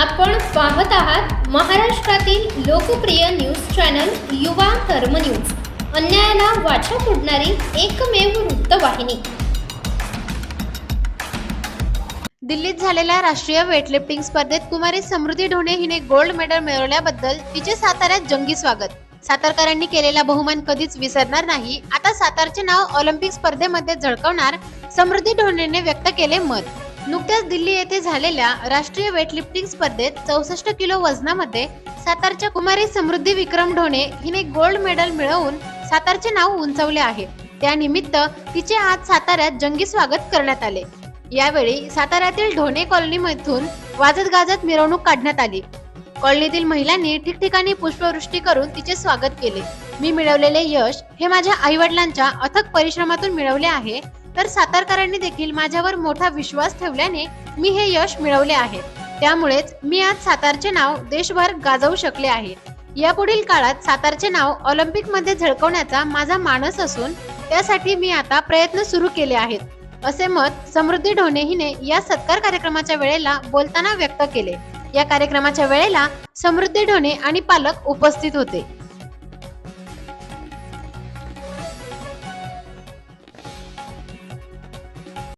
आपण पाहत आहात महाराष्ट्रातील लोकप्रिय न्यूज चॅनल युवा कर्म न्यूज. अन्यायाला वाचा फोडणारी एकमेव वृत्तवाहिनी. दिल्लीत झालेल्या राष्ट्रीय वेटलिफ्टिंग स्पर्धेत कुमारी समृद्धी ढोणे हिने गोल्ड मेडल मिळवल्याबद्दल तिचे साताऱ्यात जंगी स्वागत. सातारकरांनी केलेला बहुमान कधीच विसरणार नाही. आता सातारचे नाव ऑलिम्पिक स्पर्धेमध्ये झळकवणार समृद्धी ढोणेने व्यक्त केले मत. नुकत्याच दिल्ली येथे झालेल्या राष्ट्रीय वेटलिफ्टिंग स्पर्धेत चौसष्ट किलो वजनामध्ये सातारच्या कुमारी समृद्धी विक्रम ढोणे हिने गोल्ड मेडल मिळवून सातारचे नाव उंचवले आहे. त्यानिमित्त तिचे आज साताऱ्यात जंगी स्वागत करण्यात आले. यावेळी साताऱ्यातील ढोणे कॉलनीमधून वाजत गाजत मिरवणूक काढण्यात आली. कॉलनीतील महिलांनी ठिकठिकाणी पुष्पवृष्टी करून तिचे स्वागत केले. मी मिळवलेले यश हे माझ्या आई वडिलांच्या अथक परिश्रमातून मिळवले आहे. तर सातारकरांनी देखील माझ्यावर मोठा विश्वास ठेवल्याने मी हे यश मिळवले आहे. त्यामुळेच मी आज सातारचे नाव देशभर गाजवू शकले आहे. यापुढील काळात सातारचे नाव ऑलिम्पिकमध्ये झळकवण्याचा माझा मानस असून त्यासाठी मी आता प्रयत्न सुरू केले आहेत. असे मत समृद्धी ढोणे हिने या सत्कार कार्यक्रमाच्या वेळेला बोलताना व्यक्त केले. या कार्यक्रमाच्या वेळेला समृद्धी ढोणे आणि पालक उपस्थित होते.